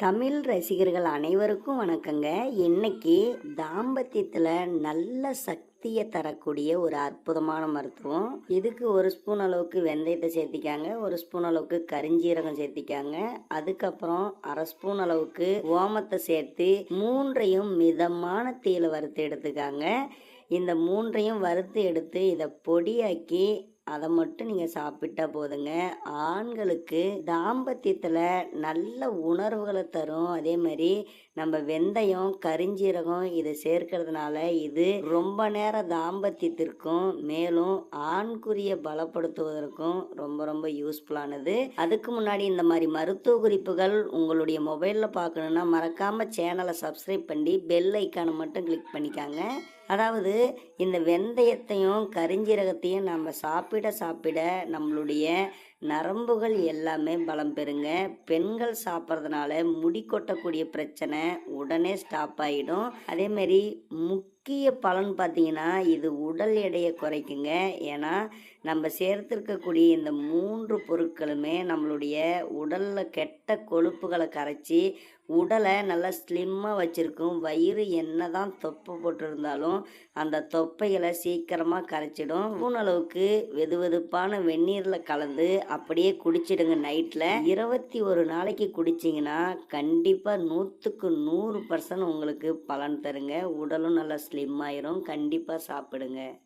தமிழ் ரசிகர்கள் அனைவருக்கும் வணக்கங்க. இன்னைக்கு தாம்பத்தியத்தில் நல்ல சக்தியை தரக்கூடிய ஒரு அற்புதமான மருத்துவம். இதுக்கு ஒரு ஸ்பூன் அளவுக்கு வெந்தயத்தை சேர்த்திக்காங்க ஒரு ஸ்பூன் அளவுக்கு கரிஞ்சீரகம் சேர்த்திக்காங்க அதுக்கப்புறம் அரை ஸ்பூன் அளவுக்கு ஓமத்தை சேர்த்து மூன்றையும் மிதமான தீயில வறுத்து எடுத்துக்காங்க. இந்த மூன்றையும் வறுத்து எடுத்து இதை பொடியாக்கி அதை மட்டும் நீங்கள் சாப்பிட்டா போதுங்க. ஆண்களுக்கு தாம்பத்தியத்தில் நல்ல உணர்வுகளை தரும். அதே மாதிரி நம்ம வெந்தயம் கரிஞ்சீரகம் இதை சேர்க்கறதுனால இது ரொம்ப நேரம் தாம்பத்தியத்திற்கும் மேலும் ஆண்குறியை பலப்படுத்துவதற்கும் ரொம்ப ரொம்ப யூஸ்ஃபுல்லானது அதுக்கு முன்னாடி இந்த மாதிரி மருத்துவ குறிப்புகள் உங்களுடைய மொபைலில் பார்க்கணுன்னா மறக்காமல் சேனலை சப்ஸ்கிரைப் பண்ணி பெல் ஐக்கானை மட்டும் கிளிக் பண்ணிக்காங்க. அதாவது இந்த வெந்தயத்தையும் கரிஞ்சீரகத்தையும் நம்ம சாப்பிட சாப்பிட நம்மளுடைய நரம்புகள் எல்லாமே பலம் பெறுங்க. பெண்கள் சாப்பிட்றதுனால முடி கொட்டக்கூடிய பிரச்சனை உடனே ஸ்டாப் ஆகிடும் அதேமாரி முக்கிய பலன் பார்த்தீங்கன்னா இது உடல் எடையை குறைக்குங்க. ஏன்னா நம்ம சேர்த்துருக்கக்கூடிய இந்த மூன்று பொருட்களுமே நம்மளுடைய உடலில் கெட்ட கொழுப்புகளை கரைச்சி உடலை நல்லா ஸ்லிம்மாக வச்சுருக்கும். வயிறு என்ன தான் தொப்பை போட்டிருந்தாலும் அந்த தொப்பைகளை சீக்கிரமாக கரைச்சிடும். ஸ்பூன் அளவுக்கு வெது வெதுப்பான வெந்நீரில் கலந்து அப்படியே குடிச்சிடுங்க நைட்டில் இருபத்தி ஒரு நாளைக்கு குடிச்சிங்கன்னா கண்டிப்பாக நூற்றுக்கு நூறு பர்சன்ட் உங்களுக்கு பலன் தருங்க. உடலும் நல்லா ஸ்லிம் ஆயிரும். கண்டிப்பாக சாப்பிடுங்க.